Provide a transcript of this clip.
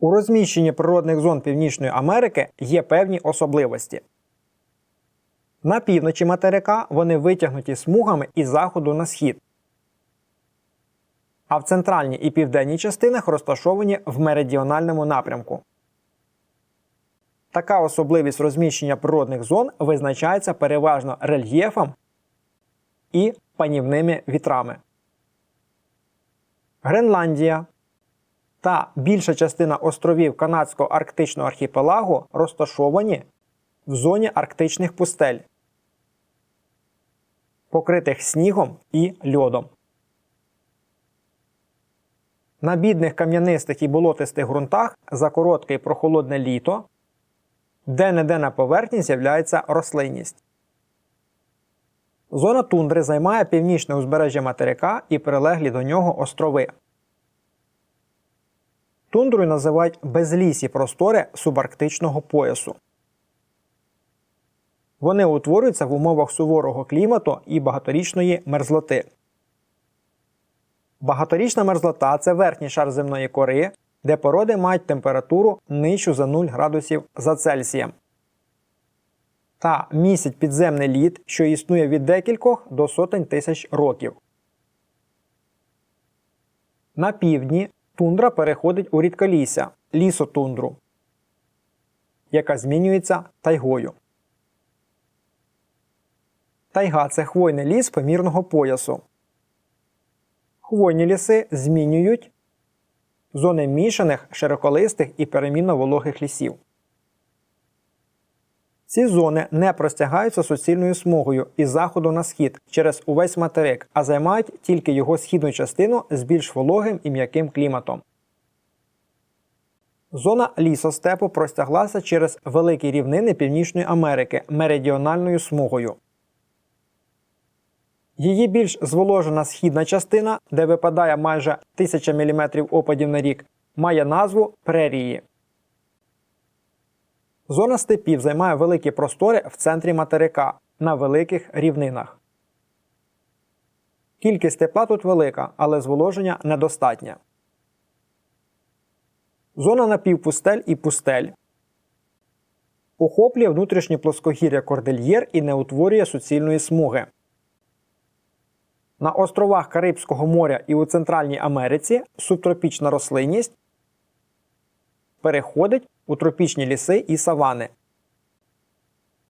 У розміщенні природних зон Північної Америки є певні особливості. На півночі материка вони витягнуті смугами із заходу на схід, а в центральній і південній частинах розташовані в меридіональному напрямку. Така особливість розміщення природних зон визначається переважно рельєфом і панівними вітрами. Гренландія та більша частина островів Канадського арктичного архіпелагу розташовані в зоні арктичних пустель, покритих снігом і льодом. На бідних кам'янистих і болотистих ґрунтах за коротке і прохолодне літо де-не-де на поверхні з'являється рослинність. Зона тундри займає північне узбережжя материка і прилеглі до нього острови. Тундрою називають безлісі простори субарктичного поясу. Вони утворюються в умовах суворого клімату і багаторічної мерзлоти. Багаторічна мерзлота це верхній шар земної кори, де породи мають температуру нижчу за 0 градусів за Цельсієм. Та містять підземний лід, що існує від декількох до сотень тисяч років. На півдні тундра переходить у рідколісся лісотундру, яка змінюється тайгою. Тайга це хвойний ліс помірного поясу. Хвойні ліси змінюють зони мішаних, широколистих і перемінно вологих лісів. Ці зони не простягаються суцільною смугою із заходу на схід через увесь материк, а займають тільки його східну частину з більш вологим і м'яким кліматом. Зона лісостепу простяглася через великі рівнини Північної Америки меридіональною смугою. Її більш зволожена східна частина, де випадає майже 1000 мм опадів на рік, має назву прерії. Зона степів займає великі простори в центрі материка на великих рівнинах. Кількість тепла тут велика, але зволоження недостатнє. Зона напівпустель і пустель охоплює внутрішнє плоскогір'я кордильєр і не утворює суцільної смуги. На островах Карибського моря і у Центральній Америці субтропічна рослинність переходить у тропічні ліси і савани.